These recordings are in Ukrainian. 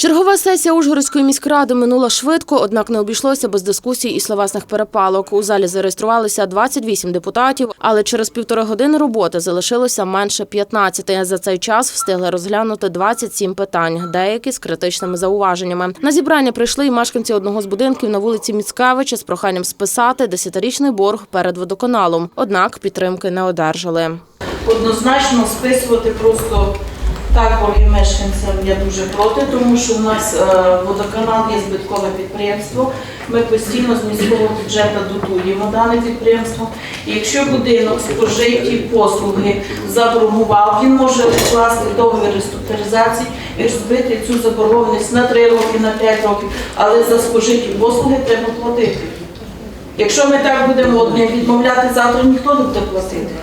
Чергова сесія Ужгородської міськради минула швидко, однак не обійшлося без дискусій і словесних перепалок. У залі зареєструвалися 28 депутатів, але через півтори години роботи залишилося менше 15. За цей час встигли розглянути 27 питань, деякі з критичними зауваженнями. На зібрання прийшли й мешканці одного з будинків на вулиці Міцкевича з проханням списати десятирічний борг перед водоканалом. Однак підтримки не одержали. Однозначно списувати просто так борги мешканцям я дуже проти, тому що у нас е, водоканал є збиткове підприємство. Ми постійно з міського бюджету дотуємо дане підприємство. І якщо будинок спожиті послуги заборгував, він може укласти договір реструктуризації і розбити цю заборгованість на 3 роки, на 5 років, але за спожиті послуги треба платити. Якщо ми так будемо одне відмовляти, завтра ніхто не буде платити.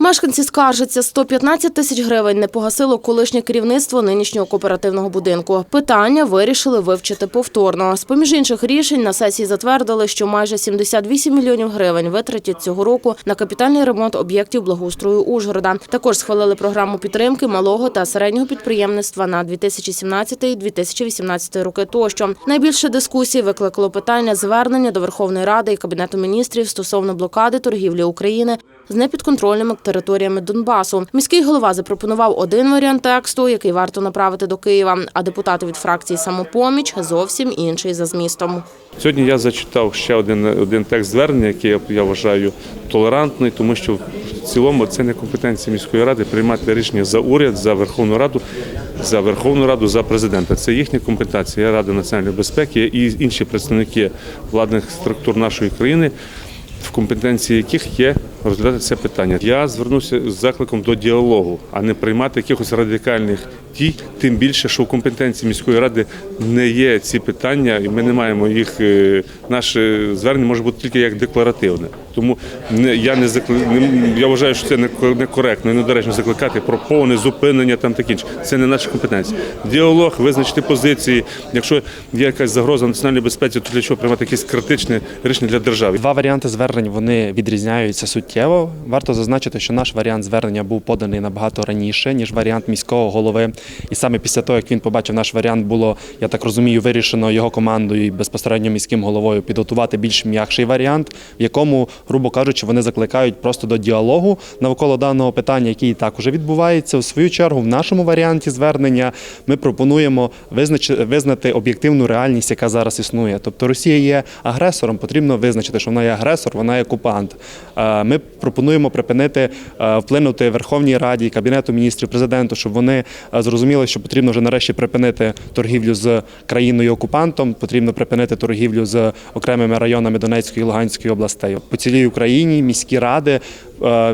Мешканці скаржаться, 115 тисяч гривень не погасило колишнє керівництво нинішнього кооперативного будинку. Питання вирішили вивчити повторно. З поміж інших рішень на сесії затвердили, що майже 78 мільйонів гривень витратять цього року на капітальний ремонт об'єктів благоустрою Ужгорода. Також схвалили програму підтримки малого та середнього підприємництва на 2017-2018 роки тощо. Найбільше дискусій викликало питання звернення до Верховної Ради і Кабінету міністрів стосовно блокади торгівлі України з непідконтрольними територіями Донбасу. Міський голова запропонував один варіант тексту, який варто направити до Києва. А депутати від фракції самопоміч зовсім інший за змістом. Сьогодні я зачитав ще один, один текст звернення, який я, вважаю толерантний, тому що в цілому це не компетенція міської ради приймати рішення за уряд, за Верховну Раду, за Верховну Раду, за президента. Це їхня компетенція. Рада національної безпеки і інші представники владних структур нашої країни, в компетенції яких є розглядати це питання. Я звернуся з закликом до діалогу, а не приймати якихось радикальних дій. Тим більше, що в компетенції міської ради не є ці питання, і ми не маємо їх. е, Наше звернення може бути тільки як декларативне. Тому не я не закли... я вважаю, що це не ко- некоректно і недоречно закликати про повне зупинення там таке інше. Це не наша компетенція. Діалог, визначити позиції. Якщо є якась загроза національній безпеці, то для чого приймати якісь критичне рішення для держави? Два варіанти звернень вони відрізняються суттєво. Варто зазначити, що наш варіант звернення був поданий набагато раніше, ніж варіант міського голови. І саме після того, як він побачив наш варіант, було, я так розумію, вирішено його командою і безпосередньо міським головою підготувати більш м'якший варіант, в якому, грубо кажучи, вони закликають просто до діалогу навколо даного питання, який і так уже відбувається. У свою чергу, в нашому варіанті звернення ми пропонуємо визнати об'єктивну реальність, яка зараз існує. Тобто Росія є агресором, потрібно визначити, що вона є агресор, вона є окупант. Е, Пропонуємо припинити е, вплинути Верховній Раді, Кабінету міністрів, президенту, щоб вони е, зрозуміли, що потрібно вже нарешті припинити торгівлю з країною окупантом, потрібно припинити торгівлю з окремими районами Донецької і Луганської областей. По цілій Україні міські ради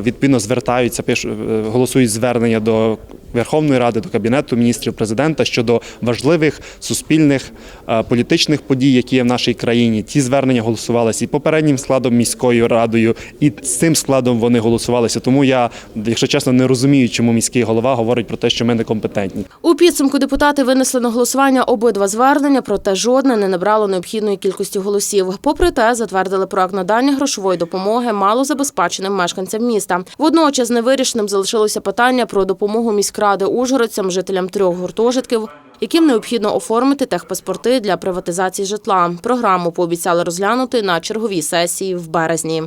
відповідно звертаються, пиш- е, голосують звернення до Верховної Ради, до Кабінету міністрів президента щодо важливих суспільних е, політичних подій, які є в нашій країні. Ті звернення голосувалися і попереднім складом міською радою, і цим складом вони голосувалися. Тому я, якщо чесно, не розумію, чому міський голова говорить про те, що ми некомпетентні. У підсумку депутати винесли на голосування обидва звернення, проте жодне не набрало необхідної кількості голосів. Попри те, затвердили проект надання грошової допомоги малозабезпеченим мешканцям міста. Водночас невирішеним залишилося питання про допомогу міськради ужгородцям, жителям трьох гуртожитків, яким необхідно оформити техпаспорти для приватизації житла. Програму пообіцяли розглянути на черговій сесії в березні.